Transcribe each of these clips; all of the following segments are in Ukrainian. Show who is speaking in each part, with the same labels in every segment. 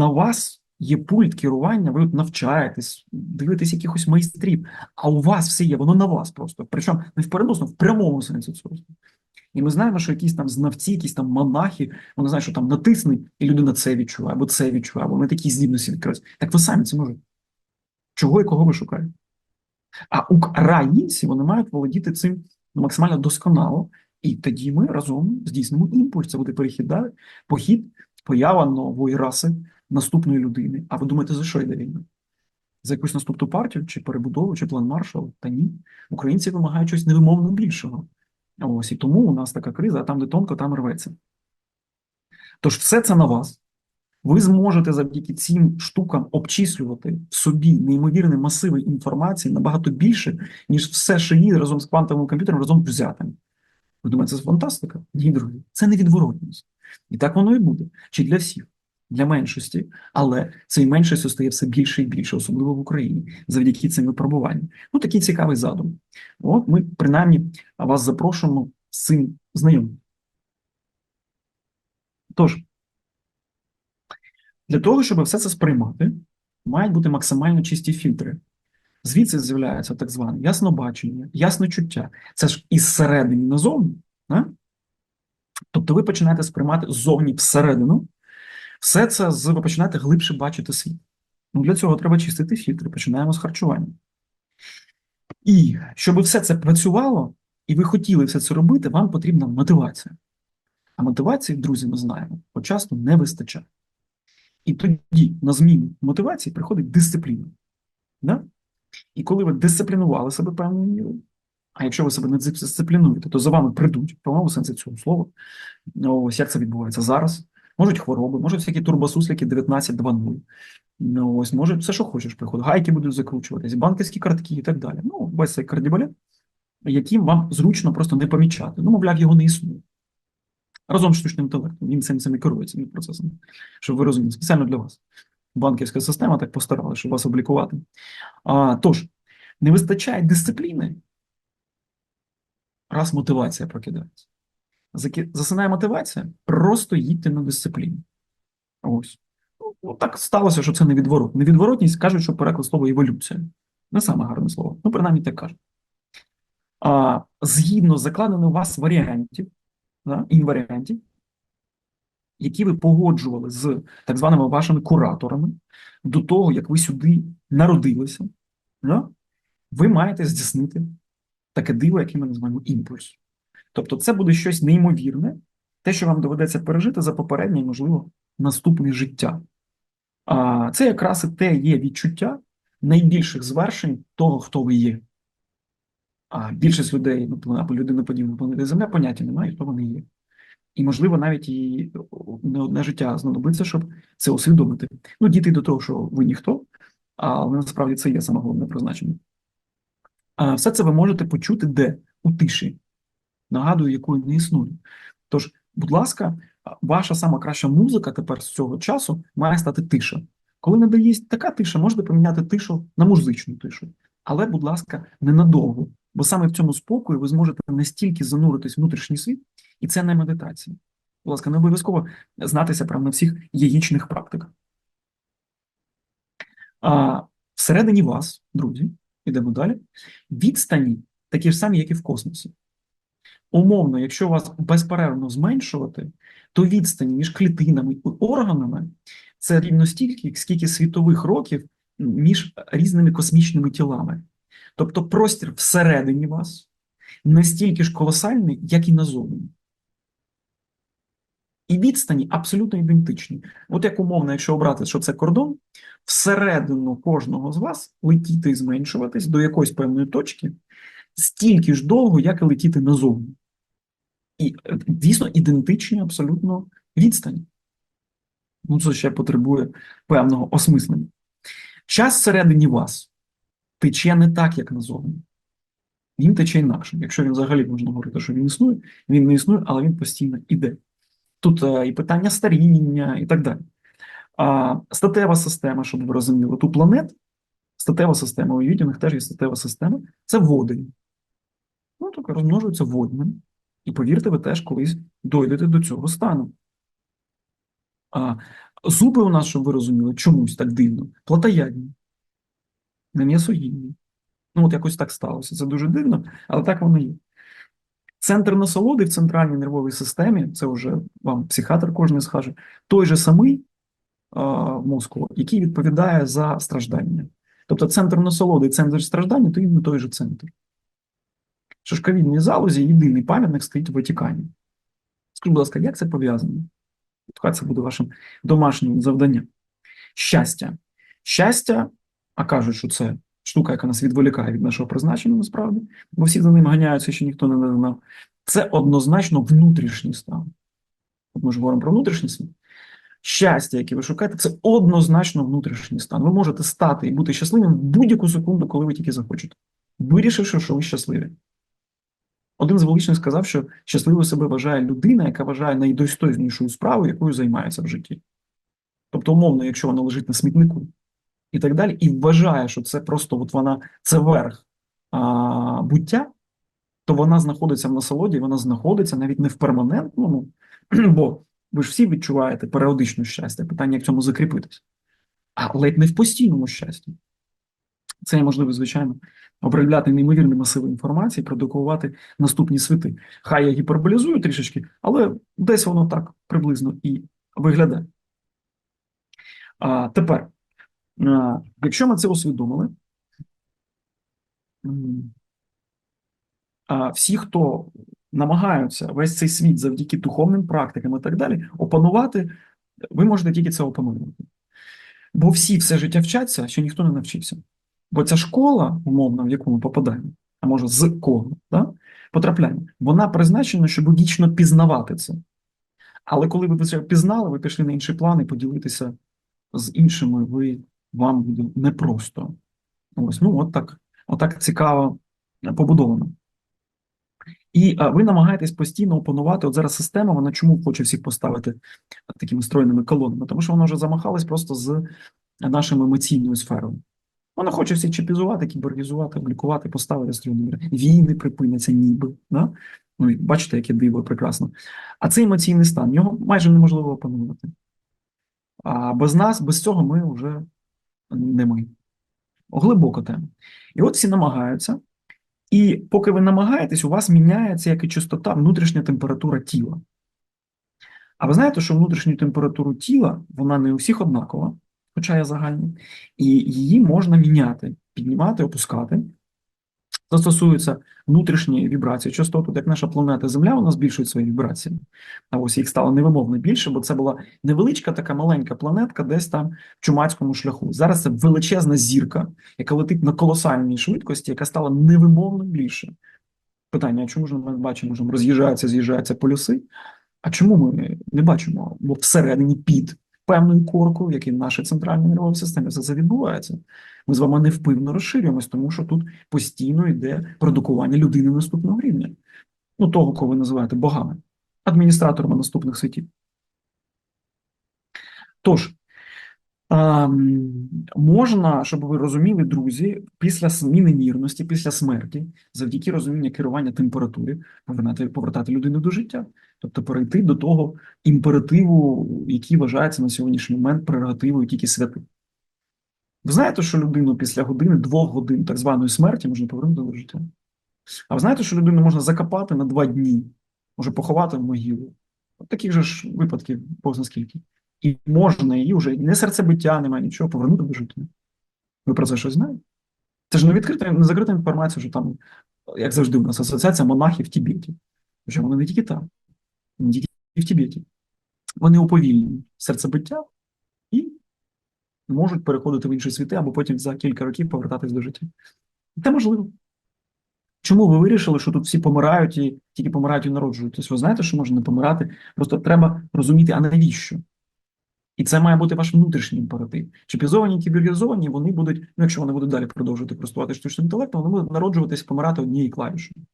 Speaker 1: на вас є пульт керування, ви навчаєтесь, дивитесь якихось майстрів, а у вас все є, воно на вас просто. Причому не в переносному, в прямому сенсі цього. І ми знаємо, що якісь там знавці, якісь там монахи, вони знають, що там натисни, і людина це відчуває, або це відчуває, або вони такі здібності відкриються. Так ви самі це можете. Чого і кого ви шукаєте? А українці вони мають володіти цим максимально досконало, і тоді ми разом здійснимо імпульс. Це буде перехід далі, похід, поява нової раси, наступної людини. А ви думаєте, за що йде війна? За якусь наступну партію, чи перебудову, чи план Маршалла? Та ні. Українці вимагають щось невимовно більшого. Ось і тому у нас така криза, а там, де тонко, там рветься. Тож все це на вас. Ви зможете завдяки цим штукам обчислювати в собі неймовірні масиви інформації набагато більше, ніж все, є разом з квантовим комп'ютером, разом взятим. Ви думаєте, це фантастика? Ні, друзі, це невідворотність. І так воно і буде. Чи для всіх, для меншості, але цей меншості стає все більше і більше, особливо в Україні, завдяки цим випробуванням. Ну, такий цікавий задум. От ми принаймні вас запрошуємо з цим знайомим. Тож, для того, щоб все це сприймати, мають бути максимально чисті фільтри. Звідси з'являється так зване яснобачення, ясночуття. Це ж із середини назовні. Тобто ви починаєте сприймати ззовні всередину, все це з ви починаєте глибше бачити світ. Ну, Для цього треба чистити фільтри. Починаємо з харчування. І щоб все це працювало, і ви хотіли все це робити, вам потрібна мотивація. А мотивації, друзі, ми знаємо, почасто не вистачає. І тоді на зміну мотивації приходить дисципліна. Да? І коли ви дисциплінували себе певною мірою, а якщо ви себе не дисциплінуєте, то за вами прийдуть, в повному сенсі цього слова. Ось як це відбувається зараз. Можуть хвороби, можуть всякі турбосуслики 19.2.0. Ну, ось може все, що хочеш, приходить. Гайки будуть закручуватись, банківські картки і так далі. Ну, весь цей кардібалет, яким вам зручно просто не помічати. Ну, мовляв, його не існує. Разом з штучним інтелектом. Він цим цим і керує цим процесом. Щоб ви розуміли, спеціально для вас. Банківська система так постаралася, щоб вас облікувати. А, Тож, не вистачає дисципліни, раз мотивація прокидається. Засинає мотивація, просто їдьте на дисципліну. Ось. Ну, так сталося, що це невідворот. Невідворотність кажуть, що переклад слова еволюція. Не саме гарне слово. Ну, принаймні так кажуть. А, згідно з закладених у вас варіантів, да, інваріантів, які ви погоджували з так званими вашими кураторами до того, як ви сюди народилися, да, ви маєте здійснити таке диво, яке ми називаємо імпульс. Тобто, це буде щось неймовірне, те, що вам доведеться пережити за попереднє, можливо, наступне життя. А це якраз і те є відчуття найбільших звершень того, хто ви є. А більшість людей, ну, або людиноподібна планети Земля, поняття немає, хто вони є. І, можливо, навіть і не одне життя знадобиться, щоб це усвідомити. Ну, дійти до того, що ви ніхто, але насправді це є саме головне призначення. А все це ви можете почути де? У тиші. Нагадую, якої не існує. Тож, будь ласка, ваша сама краща музика тепер з цього часу має стати тиша. Коли не надається така тиша, можете поміняти тишу на музичну тишу. Але, будь ласка, ненадовго. Бо саме в цьому спокої ви зможете настільки зануритись в внутрішній світ, і це не медитація. Будь ласка, не обов'язково знатися прямо на всіх яєчних практиках. А всередині вас, друзі, ідемо далі, відстані такі ж самі, як і в космосі. Умовно, якщо вас безперервно зменшувати, то відстані між клітинами і органами це рівно стільки, скільки світових років між різними космічними тілами. Тобто простір всередині вас настільки ж колосальний, як і назовні. І відстані абсолютно ідентичні. От як умовно, якщо обрати, що це кордон, всередину кожного з вас летіти і зменшуватись до якоїсь певної точки стільки ж довго, як і летіти назовні. І е, дійсно ідентичні абсолютно відстані. Ну, це ще потребує певного осмислення. Час всередині вас тече не так, як назовні. Він тече інакше. Якщо він взагалі можна говорити, що він існує, він не існує, але він постійно іде. Тут а, і питання старіння, і так далі. А статева система, щоб ви розуміли, ту планет, статева система, у них теж є статева система, це води. Ну, так розмножуються водним. І повірте, ви теж колись дойдете до цього стану. А, Зуби у нас, щоб ви розуміли, чомусь так дивно, плотоядні, не м'ясоїдні. Ну, от якось так сталося. Це дуже дивно, але так воно є. Центр насолоди в центральній нервовій системі, це вже вам психіатр кожен скаже, той же самий а, мозку, який відповідає за страждання. Тобто центр насолоди і центр страждання то іменно той же центр. Шишковідній залозі єдиний пам'ятник стоїть в Ватикані. Скажіть, будь ласка, як це пов'язано? Хай це буде вашим домашнім завданням. Щастя. Щастя, а кажуть, що це штука, яка нас відволікає від нашого призначення, насправді, бо всі за ним ганяються, що ніхто не знав. Це однозначно внутрішній стан. От ми ж говоримо про внутрішній світ. Щастя, яке ви шукаєте, це однозначно внутрішній стан. Ви можете стати і бути щасливим в будь-яку секунду, коли ви тільки захочете, вирішивши, що ви щасливі. Один з величних сказав, що щасливою себе вважає людина, яка вважає найдостойнішою справою, якою займається в житті. Тобто, умовно, якщо вона лежить на смітнику і так далі, і вважає, що це просто от вона це верх а, буття, то вона знаходиться в насолоді, вона знаходиться навіть не в перманентному, бо ви ж всі відчуваєте періодично щастя, питання, як цьому закріпитись, а ледь не в постійному щасті. Це є можливо, звичайно, обробляти неймовірні масиви інформації, продукувати наступні світи. Хай я гіперболізую трішечки, але десь воно так приблизно і виглядає. А, Тепер, а, якщо ми це усвідомили, а, всі, хто намагаються весь цей світ завдяки духовним практикам і так далі, опанувати, ви можете тільки це опановувати. Бо всі все життя вчаться, що ніхто не навчився. Бо ця школа, умовно, в яку ми попадаємо, а може з кого, да, потрапляємо, вона призначена, щоб вічно пізнавати це. Але коли ви це пізнали, ви пішли на інший план і поділитися з іншими, ви вам буде непросто. Ось, ну, от так, отак цікаво побудовано. І а, ви намагаєтесь постійно опанувати. От зараз система, вона чому хоче всіх поставити такими стройними колонами? Тому що вона вже замахалась просто з нашою емоційною сферою. Вона хоче всіх чіпізувати, кіборгізувати, облікувати, поставити стройні Війни припиняться, ніби. Да? Ну, Бачите, яке диво прекрасно. А цей емоційний стан його майже неможливо опанувати. А без нас, без цього ми вже не ми. Глибока тема. І от всі намагаються. І поки ви намагаєтесь, у вас міняється як і частота, внутрішня температура тіла. А ви знаєте, що внутрішню температуру тіла вона не у всіх однакова, хоча є загальна, і її можна міняти, піднімати, опускати. Це стосується внутрішньої вібрації частоту, як наша планета Земля, вона збільшує свої вібрації. А ось їх стало невимовно більше, бо це була невеличка така маленька планетка, десь там в чумацькому шляху. Зараз це величезна зірка, яка летить на колосальній швидкості, яка стала невимовно більше. Питання: а чому ж ми бачимо, що роз'їжджаються, з'їжджаються полюси? А чому ми не бачимо? Бо всередині під певною коркою, як і в нашій центральній нервовій системі, все це відбувається. Ми з вами невпивно розширюємось, тому що тут постійно йде продукування людини наступного рівня. Ну, того, кого ви називаєте богами, адміністраторами наступних світів. Тож, можна, щоб ви розуміли, друзі, після зміни мірності, після смерті, завдяки розумінню керування температури, повертати, повертати людину до життя, тобто перейти до того імперативу, який вважається на сьогоднішній момент прерогативою тільки святих. Ви знаєте, що людину після години, двох годин так званої смерті можна повернути до життя? А ви знаєте, що людину можна закопати на два дні, може поховати в могилу? От таких же ж випадків позна скільки. І можна її вже не серцебиття, немає нічого, повернути до життя. Ви про це щось знаєте? Це ж не відкрита, не закрита інформація, що там, як завжди, у нас асоціація монахів в Тібеті. Хоча вони не тільки там, не тільки в Тібеті. Вони уповільнюють серцебиття і можуть переходити в інші світи, або потім за кілька років повертатись до життя. Це можливо. Чому ви вирішили, що тут всі помирають і тільки помирають і народжують? ви знаєте, що можна не помирати? Просто треба розуміти, а навіщо? І це має бути ваш внутрішній імператив. Чіпізовані, кіберізовані, вони будуть, ну якщо вони будуть далі продовжувати користувати штучним інтелектом, вони будуть народжуватися, помирати однією клавішою.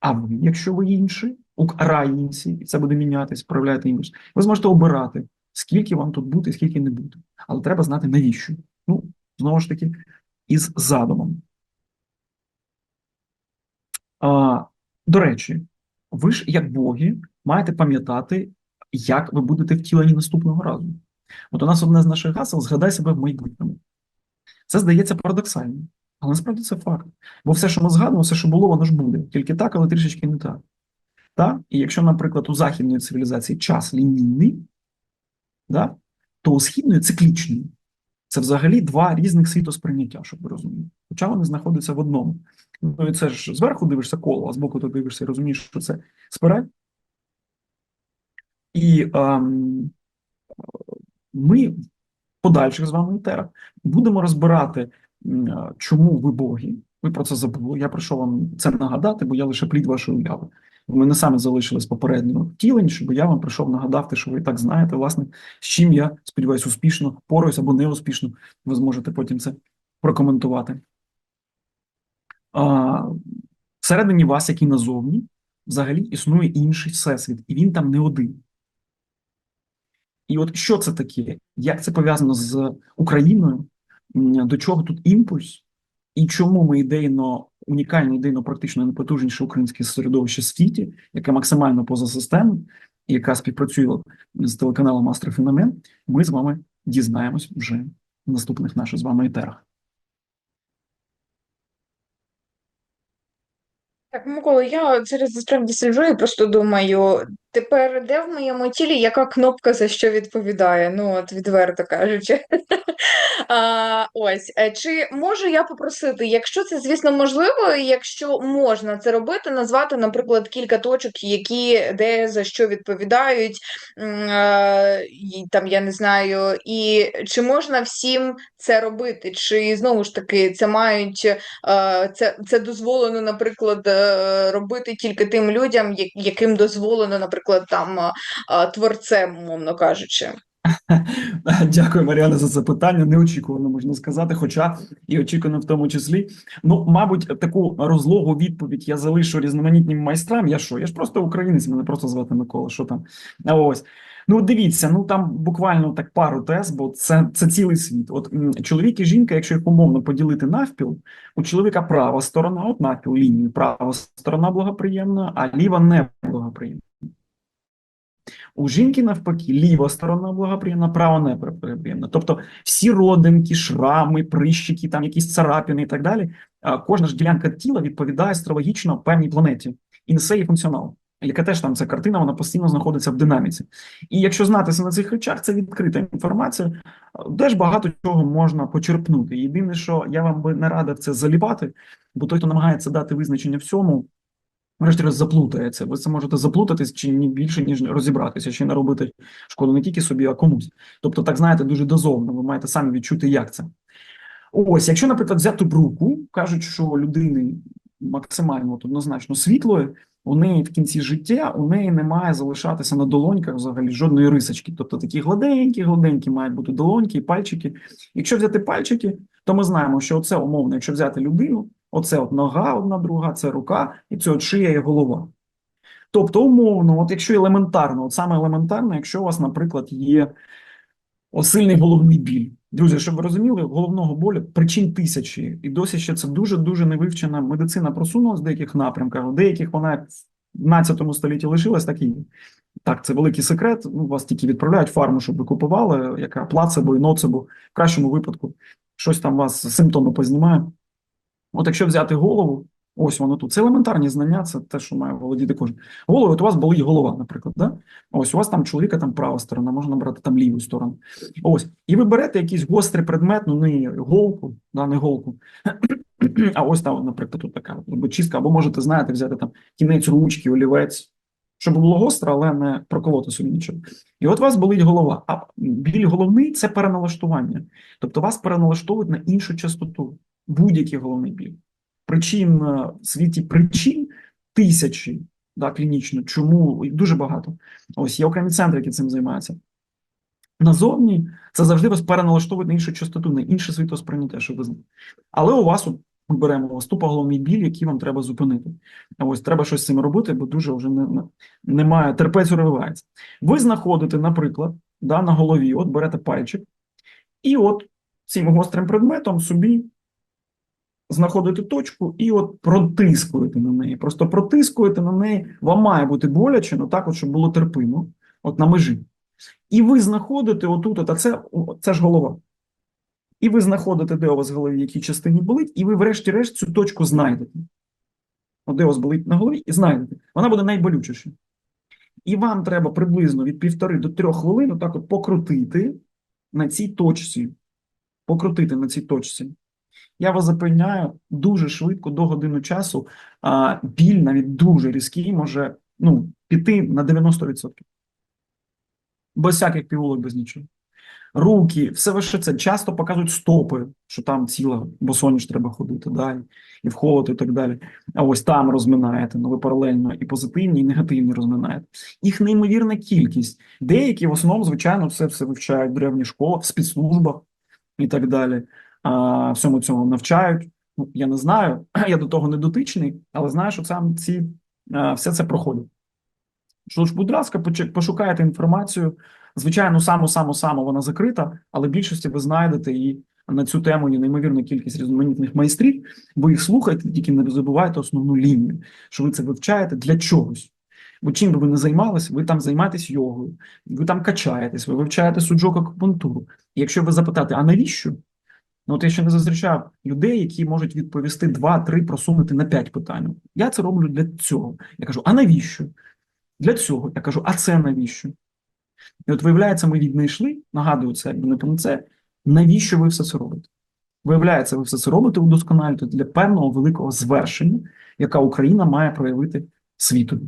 Speaker 1: А ви, якщо ви інші, українці, і це буде мінятися, проявляєте імідж, ви зможете обирати, скільки вам тут бути, скільки не бути. Але треба знати, навіщо. Ну, знову ж таки, із задумом. А, До речі, ви ж, як боги, маєте пам'ятати, як ви будете втілені наступного разу. От у нас одне з наших гасел згадай себе в майбутньому. Це здається парадоксальним, але насправді це факт. Бо все, що ми згадуємо, все, що було, воно ж буде. Тільки так, але трішечки не так. Так? І якщо, наприклад, у західної цивілізації час лінійний, да? то у східної циклічний. Це взагалі два різних світосприйняття, щоб ви розуміли. Хоча вони знаходяться в одному. Ну і це ж зверху дивишся коло, а збоку ти дивишся і розумієш, що це спираль. І ем, ми в подальших з вами етерах будемо розбирати, е, чому ви боги. Ви про це забули. Я прийшов вам це нагадати, бо я лише плід вашої уяви. Ви не самі залишились попередньо втілень, щоб я вам прийшов нагадати, що ви так знаєте, власне, з чим я сподіваюся, успішно поруюсь або неуспішно. Ви зможете потім це прокоментувати. А, всередині вас, як і назовні, взагалі існує інший всесвіт, і він там не один. І от що це таке? Як це пов'язано з Україною? До чого тут імпульс? І чому ми ідейно унікальне, ідейно практично найпотужніше українське середовище в світі, яке максимально поза системою, яка співпрацює з телеканалом Астрофеномен, ми з вами дізнаємось вже в наступних наших з вами етерах.
Speaker 2: Так, Микола, я зараз насправді сиджу і просто думаю, тепер де в моєму тілі яка кнопка за що відповідає? Ну, от відверто кажучи. А, ось, е, чи можу я попросити, якщо це, звісно, можливо, і якщо можна це робити, назвати, наприклад, кілька точок, які де за що відповідають, е, там я не знаю, і чи можна всім це робити? Чи знову ж таки це мають е, це, це дозволено, наприклад, робити тільки тим людям, яким дозволено, наприклад, там е, е, творцем, умовно кажучи.
Speaker 1: Дякую, Маріана, за це питання. Неочікувано можна сказати, хоча і очікувано в тому числі. Ну, мабуть, таку розлогу відповідь я залишу різноманітним майстрам. Я що? Я ж просто українець, мене просто звати Микола. Що там? А ось. Ну, дивіться, ну там буквально так пару тез, бо це, це цілий світ. От чоловік і жінка, якщо їх умовно поділити навпіл, у чоловіка права сторона, от навпіл лінії, права сторона благоприємна, а ліва не благоприємна. У жінки навпаки, ліва сторона благоприємна, права не благоприємна. Тобто всі родинки, шрами, прищики, там якісь царапини і так далі. Кожна ж ділянка тіла відповідає астрологічно певній планеті і несе її функціонал. Яка теж там ця картина, вона постійно знаходиться в динаміці. І якщо знатися на цих речах, це відкрита інформація, теж багато чого можна почерпнути. Єдине, що я вам би не радив це заліпати, бо той, хто намагається дати визначення всьому, врешті-решт заплутається. Ви це можете заплутатись чи ні більше, ніж розібратися, чи не робити шкоду не тільки собі, а комусь. Тобто, так знаєте, дуже дозовно, ви маєте самі відчути, як це. Ось, якщо, наприклад, взяти бруку, кажуть, що людини максимально от, однозначно світлої, у неї в кінці життя у неї не має залишатися на долоньках взагалі жодної рисочки. Тобто такі гладенькі, гладенькі мають бути долоньки і пальчики. Якщо взяти пальчики, то ми знаємо, що оце умовно, якщо взяти людину, оце от нога одна друга, це рука, і це от шия і голова. Тобто, умовно, от якщо елементарно, от саме елементарно, якщо у вас, наприклад, є осильний головний біль. Друзі, щоб ви розуміли, головного болю причин тисячі, і досі ще це дуже дуже невивчена медицина просунулась в деяких напрямках, в деяких вона в 12 столітті лишилась, так і. Так, це великий секрет. Ну, вас тільки відправляють фарму, щоб ви купували, яка плацебо і ноцебо, в кращому випадку щось там вас симптоми познімає. От якщо взяти голову, ось воно тут. Це елементарні знання, це те, що має володіти кожен. Голову, от у вас болить голова, наприклад. Да? Ось у вас там чоловіка там права сторона, можна брати там ліву сторону. Ось. І ви берете якийсь гострий предмет, ну не голку, да, не голку. А ось там, наприклад, тут така або чистка, або можете, знаєте, взяти там кінець ручки, олівець, щоб було гостро, але не проколоти собі нічого. І от у вас болить голова. А біль головний це переналаштування. Тобто вас переналаштовують на іншу частоту, будь-який головний біль. Причин е, в світі причин тисячі да, клінічно. Чому дуже багато. Ось є окремі центри, які цим займаються. Назовні це завжди вас переналаштовують на іншу частоту, на інше світосприйняття, що ви знаєте. Але у вас ми беремо у вас тупо головний біль, який вам треба зупинити. Ось треба щось з цим робити, бо дуже вже не, не, немає, терпець уривається. Ви знаходите, наприклад, да, на голові, от берете пальчик, і от цим гострим предметом собі знаходите точку і от протискуєте на неї. Просто протискуєте на неї. Вам має бути боляче, ну так, от, щоб було терпимо, от на межі. І ви знаходите отут, от, а це, це ж голова. І ви знаходите, де у вас в голові, в якій частині болить, і ви, врешті-решт, цю точку знайдете. От де у вас болить на голові, і знайдете. Вона буде найболючіша. І вам треба приблизно від півтори до трьох хвилин отак от покрутити на цій точці. Покрутити на цій точці. Я вас запевняю, дуже швидко, до години часу, а, біль навіть дуже різкий може ну, піти на 90%. Без всяких пігулок, без нічого. Руки, все ваше це часто показують стопи, що там ціла босоніж треба ходити далі, і в холод, і так далі. А ось там розминаєте, ну ви паралельно і позитивні, і негативні розминаєте. Їх неймовірна кількість. Деякі в основному, звичайно, це все вивчають в древніх школах, в спецслужбах і так далі. А, всьому цьому навчають. Ну, я не знаю, я до того не дотичний, але знаю, що сам ці а, все це проходить. Що ж, будь ласка, пошукайте інформацію. Звичайно, саму саму саму вона закрита, але в більшості ви знайдете і на цю тему є неймовірна кількість різноманітних майстрів. Ви їх слухайте, тільки не забувайте основну лінію, що ви це вивчаєте для чогось. Бо чим би ви не займалися, ви там займаєтесь йогою, ви там качаєтесь, ви вивчаєте суджок акупунктуру. І якщо ви запитаєте, а навіщо? Ну, от я ще не зустрічав людей, які можуть відповісти два-три, просунути на п'ять питань. Я це роблю для цього. Я кажу, а навіщо? Для цього. Я кажу, а це навіщо? І от виявляється, ми віднайшли, нагадую це, якби не про це, навіщо ви все це робите? Виявляється, ви все це робите удосконалюєте для певного великого звершення, яка Україна має проявити світові.